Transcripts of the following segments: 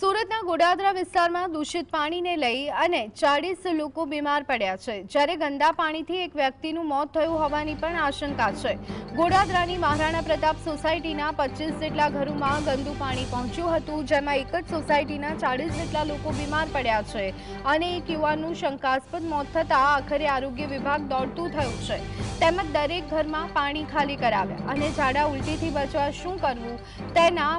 સુરતના ગોડાદરા વિસ્તારમાં દૂષિત પાણીને લઈ અને ચાળીસ લોકો બીમાર પડ્યા છે. જ્યારે ગંદા પાણીથી એક વ્યક્તિનું મોત થયું હોવાની પણ આશંકા છે. ગોડાદરાની મહારાણા પ્રતાપ સોસાયટીના પચીસ જેટલા ઘરોમાં ગંદુ પાણી પહોંચ્યું હતું, જેમાં એક જ સોસાયટીના ચાળીસ જેટલા લોકો બીમાર પડ્યા છે અને એક યુવાનનું શંકાસ્પદ મોત થતાં આખરે આરોગ્ય વિભાગ દોડતું થયું છે. તેમજ દરેક ઘરમાં પાણી ખાલી કરાવ્યા અને ઝાડા ઉલટીથી બચવા શું કરવું તેના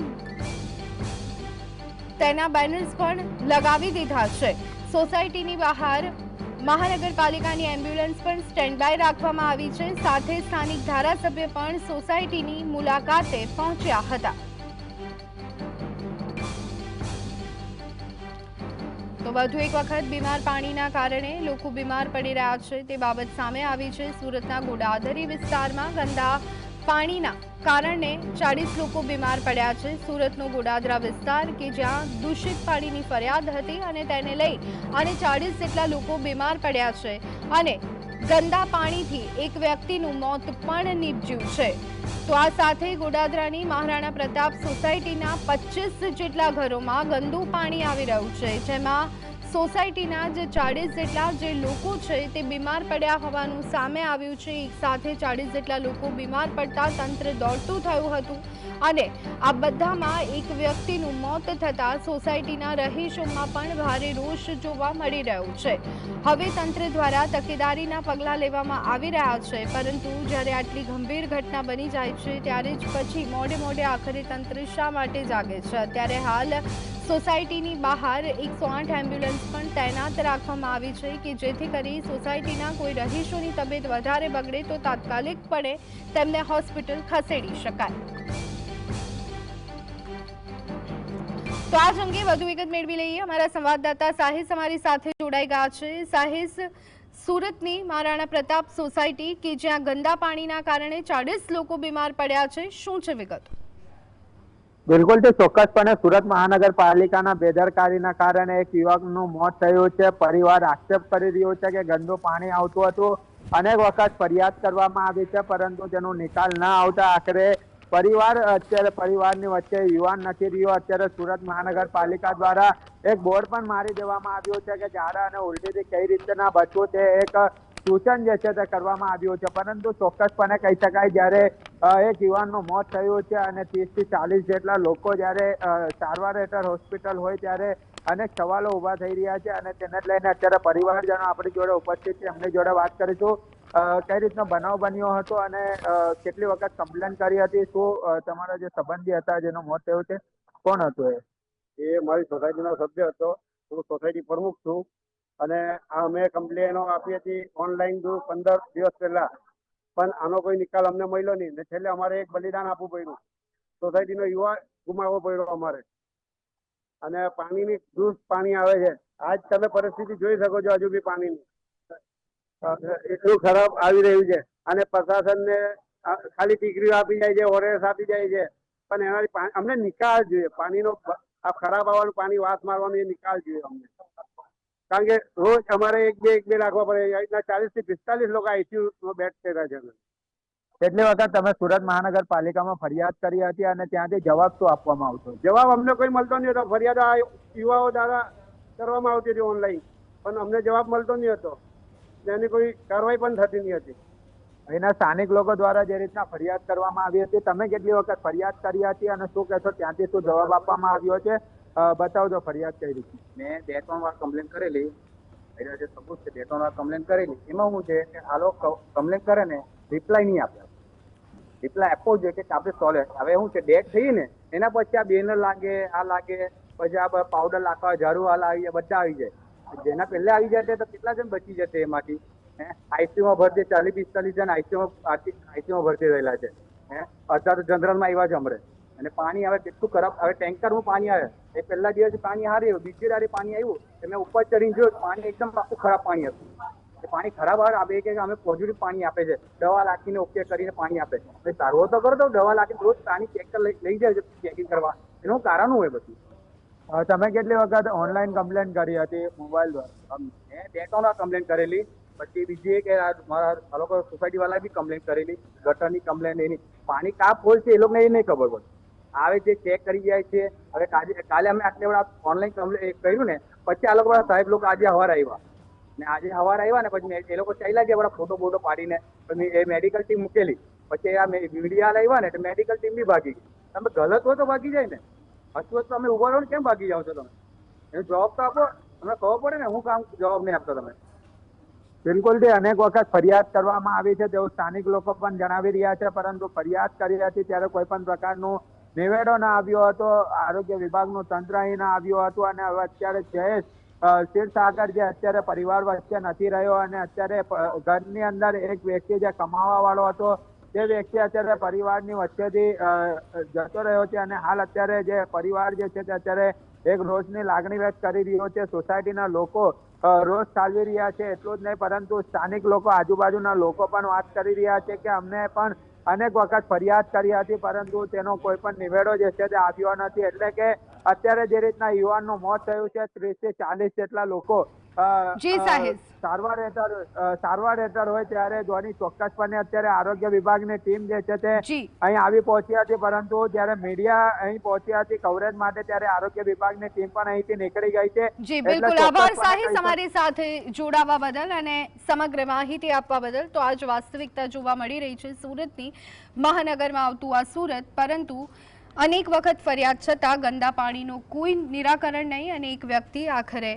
તેના બેનર્સ પણ લગાવી દીધા છે. સોસાયટીની બહાર મહાનગરપાલિકાની એમ્બ્યુલન્સ પણ સ્ટેન્ડ બાય રાખવામાં આવી છે. સાથે સ્થાનિક ધારાસભ્ય પણ સોસાયટીની મુલાકાતે પહોંચ્યા હતા. તો વધુ એક વખત બીમાર પાણીના કારણે લોકો બીમાર પડી રહ્યા છે. તે બાબત સામે આવી છે. સુરતના ગોડાદરી વિસ્તારમાં ગંદા પાણીના કારણે ચાળીસ લોકો બીમાર પડ્યા છે. સુરતનો ગોડાદરા વિસ્તાર કે જ્યાં દૂષિત પાણીની ફરિયાદ હતી અને તેને લઈ અને ચાળીસ જેટલા લોકો બીમાર પડ્યા છે અને ગંદા પાણીથી એક વ્યક્તિનું મોત પણ નીપજ્યું છે. તો આ સાથે ગોડાદરાની મહારાણા પ્રતાપ સોસાયટીના પચીસ જેટલા ઘરોમાં ગંદુ પાણી આવી રહ્યું છે, જેમાં સોસાયટીના જે ચાળીસ જેટલા જે લોકો છે તે બીમાર પડ્યા હોવાનું સામે આવ્યું છે. એક સાથે ચાળીસ જેટલા લોકો બીમાર પડતા તંત્ર દોડતું થયું હતું અને આ બધામાં એક વ્યક્તિનું મોત થતાં સોસાયટીના રહીશોમાં પણ ભારે રોષ જોવા મળી રહ્યો છે. હવે તંત્ર દ્વારા તકેદારીના પગલાં લેવામાં આવી રહ્યા છે, પરંતુ જ્યારે આટલી ગંભીર ઘટના બની જાય છે, ત્યારે જ પછી મોડે મોડે આખરે તંત્ર શા માટે જાગે છે? અત્યારે હાલ સોસાયટીની બહાર એકસો આઠ એમ્બ્યુલન્સ પણ તૈનાત રાખવામાં આવી છે કે જેથી કરી સોસાયટીના કોઈ રહીશોની તબિયત વધારે બગડે તો તાત્કાલિક પડે તેમને હોસ્પિટલ ખસેડી શકાય. તો આ અંગે વધુ વિગત મેળવી લઈએ. અમારા સંવાદદાતા સાહિસ અમારી સાથે જોડાઈ ગયા છે. સાહિસ, સુરતની મહારાણા પ્રતાપ સોસાયટી કે જ્યાં ગંદા પાણીના કારણે ચાળીસ લોકો બીમાર પડ્યા છે, શું છે વિગત? બિલકુલ તે ચોક્કસપણે સુરત મહાનગરપાલિકાના બેદરકારીના કારણે એક યુવકનું મોત થયું છે. પરિવાર આક્ષેપ કરી રહ્યો છે કે ગંદુ પાણી આવતું હતું. અનેક વખત ફરિયાદ કરવામાં આવી છે, પરંતુ તેનો નિકાલ ન આવતા આખરે પરિવાર અત્યારે પરિવારની વચ્ચે યુવાન નથી રહ્યો. અત્યારે સુરત મહાનગરપાલિકા દ્વારા એક બોર્ડ પણ મારી દેવામાં આવ્યું છે કે ઝાડા અને ઉલટીથી કઈ રીતના બચવું તે એક સૂચન જે છે તે કરવામાં આવ્યું છે. પરંતુ ચોક્કસપણે કહી શકાય, જ્યારે એક યુવાનનું મોત થયું છે અને ત્રીસથી ચાલીસ જેટલા લોકો જ્યારે સારવાર હેઠળ હોસ્પિટલ હોય ત્યારે અનેક સવાલો ઊભા થઈ રહ્યા છે અને તેને લઈને અત્યારે પરિવારજનો આપણી જોડે ઉપસ્થિત છે. એમની જોડે વાત કરીશું. કઈ રીતનો બનાવ બન્યો હતો અને કેટલી વખત કમ્પ્લેન કરી હતી? શું તમારા જે સંબંધી હતા જેનું મોત થયું છે? કોણ હતું એ? એ મારી સોસાયટીનો સભ્ય હતો. હું સોસાયટી પ્રમુખ છું. અને આ અમે કમ્પ્લેનો આપી હતી ઓનલાઈન થ્રુ પંદર દિવસ પહેલા. પણ આનો કોઈ નિકાલ અમને મળ્યો નહીં. ને છેલ્લે અમારે એક બલિદાન આપવું પડ્યું. સોસાયટીનો યુવા ગુમાવવો પડ્યો અમારે. અને પાણીની દૂષ પાણી આવે છે. આજ તમે પરિસ્થિતિ જોઈ શકો છો હજુ બી પાણીની. એટલું ખરાબ આવી રહ્યું છે. અને પ્રશાસનને ખાલી ટીકરીઓ આપી જાય છે ઓરેસ આપી જાય છે. પણ એનાથી અમને નિકાલ જોઈએ. પાણીનો આ ખરાબ આવવાનું, પાણી વાસ મારવાનું એ નિકાલ જોઈએ અમને. કારણ કે રોજ અમારે એક બે એક બે રાખવા પડે. રીતના ચાલીસથી પિસ્તાલીસ લોકો આઈસીયુ બેડ થયેલા છે કેટલી વખત તમે સુરત મહાનગરપાલિકામાં ફરિયાદ કરી હતી અને ત્યાંથી જવાબ શું આપવામાં આવતો જવાબ અમને કોઈ મળતો નહીં હતો. ફરિયાદ આ યુવાઓ દ્વારા કરવામાં આવતી હતી ઓનલાઈન. પણ અમને જવાબ મળતો નહીં હતો. એની કોઈ કાર્યવાહી પણ થતી નહીં હતી. એના સ્થાનિક લોકો દ્વારા જે રીતના ફરિયાદ કરવામાં આવી હતી તમે કેટલી વખત ફરિયાદ કરી હતી અને શું કહેશો? ત્યાંથી શું જવાબ આપવામાં આવ્યો છે? બતાવજો, ફરિયાદ કઈ રીતે મેં બે ત્રણ વાર કમ્પ્લેન કરેલી. એના જે સબૂત છે, બે ત્રણ વાર કમ્પ્લેન કરેલી. એમાં શું છે કે આ લોકો કમ્પ્લેન કરે ને રિપ્લાય નહીં આપે. રિપ્લાય આપવો જોઈએ કે આપણે સોલ્વ હવે શું છે ડેટ થઈ ને, એના પછી આ બેનર લાગે, આ લાગે, પછી આ પાવડર લાખવા ઝાડુ હાલ આવી જાય બધા આવી જાય. જેના પહેલા આવી જાય તો કેટલા જણ બચી જશે એમાંથી? હે? આઈસીયુમાં ભરતી ચાલીસ, પિસ્તાલીસ જણ આઈસીયુમાં આઈસીયુમાં ભરતી રહેલા છે. હે? અત્યારે જનરલમાં આવ્યા છે હમણાં અને પાણી આવે કેટલું ખરાબ હવે ટેન્કરમાં પાણી આવે. એ પહેલા દિવસે પાણી હારી આવ્યું બીજી રાતે પાણી આવ્યું. તો મેં ઉપર ચડીને જોયું પાણી એકદમ આખું ખરાબ પાણી હતું. એ પાણી ખરાબ આવે કે અમે પોઝિટિવ પાણી આપે છે. દવા લાખીને ઓકે કરીને પાણી આપે છે. સારવો તો કરો તો દવા લાખીને રોજ પાણી ચેક લઈ લઈ જાય છે ચેકિંગ કરવા. એનું કારણ હોય બધું? તમે કેટલી વખત ઓનલાઈન કમ્પ્લેન કરી હતી મોબાઈલ દ્વારા? મેં બે ત્રણ કમ્પ્લેન કરેલી. પછી બીજી એક મારા આ લોકો સોસાયટી વાળા બી કમ્પ્લેન કરેલી. ગટરની કમ્પ્લેન એની. પાણી કાપ હોય છે એ લોકોને એ નહીં ખબર પડે આવે છે ચેક કરી જાય છે. હવે કાલે અમે આટલે બધા ઓનલાઈન કમ્પ્લેન કર્યું ને, પછી આ લોકો સાહેબ લોકો આજે હવાર આવ્યા ને આજે હવાર આવ્યા ને પછી એ લોકો ચાલ્યા ગયા બધા ફોટો બોટો પાડીને, પછી એ મેડિકલ ટીમ મૂકેલી. પછી આ મીડિયા આવ્યા ને એટલે મેડિકલ ટીમ બી ભાગી ગઈ. તમે ગલત હોય તો ભાગી જાય ને. હસુ તો તમે ઊભા રહો ને કેમ ભાગી જાઓ છો તમે? એનો જવાબ તો આપો. તમને ખબર પડે ને, હું કામ જવાબ નહીં આપતો તમે બિલકુલ તે અનેક વખત ફરિયાદ કરવામાં આવી છે. તેવું સ્થાનિક લોકો પણ જણાવી રહ્યા છે, પરંતુ ફરિયાદ કરી હતી ત્યારે કોઈ પણ પ્રકારનું નિવેડો ના આવ્યો હતો, આરોગ્ય વિભાગનું તંત્ર અહીં ના આવ્યું હતું અને હવે અત્યારે જયેશ ક્ષીરસાગર જે અત્યારે પરિવાર વચ્ચે નથી રહ્યો અને અત્યારે ઘરની અંદર એક વ્યક્તિ જે કમાવા વાળો હતો, તે વ્યક્તિ અત્યારે પરિવારની વચ્ચેથી જતો રહ્યો છે અને હાલ અત્યારે જે પરિવાર જે છે તે અત્યારે એક રોષની લાગણી વ્યક્ત કરી રહ્યો છે. સોસાયટીના લોકો રોજ ચાલી રહ્યા છે, એટલું જ નહીં, પરંતુ સ્થાનિક લોકો, આજુબાજુના લોકો પણ વાત કરી રહ્યા છે કે અમને પણ અનેક વખત ફરિયાદ કરી હતી, પરંતુ તેનો કોઈ પણ નિવેડો જે છે તે આવ્યો નથી. એટલે કે અત્યારે જે રીતના યુવાનનું મોત થયું છે, ત્રીસથી ચાલીસ જેટલા લોકો જી, અ, સારવાર હેઠળ સારવાર હેઠળ હોય ત્યારે ધોની ચોક્કસપણે અત્યારે આરોગ્ય વિભાગની ટીમ જે છે તે અહીં આવી પહોંચી હતી પરંતુ જ્યારે મીડિયા અહીં પહોંચી હતી કવરેજ માટે ત્યારે આરોગ્ય વિભાગની ટીમ પણ અહીંથી નીકળી ગઈ છે. જી બિલકુલ. આભાર ચોક્કસપણે સાહિલ સાથે જોડાવા બદલ અને સમગ્ર માહિતી આપવા બદલ. તો આજ વાસ્તવિકતા જોવા મળી રહી છે સુરતની. મહાનગરમાં આવતું આ સુરત પરંતુ અનેક વખત ફરિયાદ છતાં ગંદા પાણીનું કોઈ નિરાકરણ નહીં અને એક વ્યક્તિ આખરે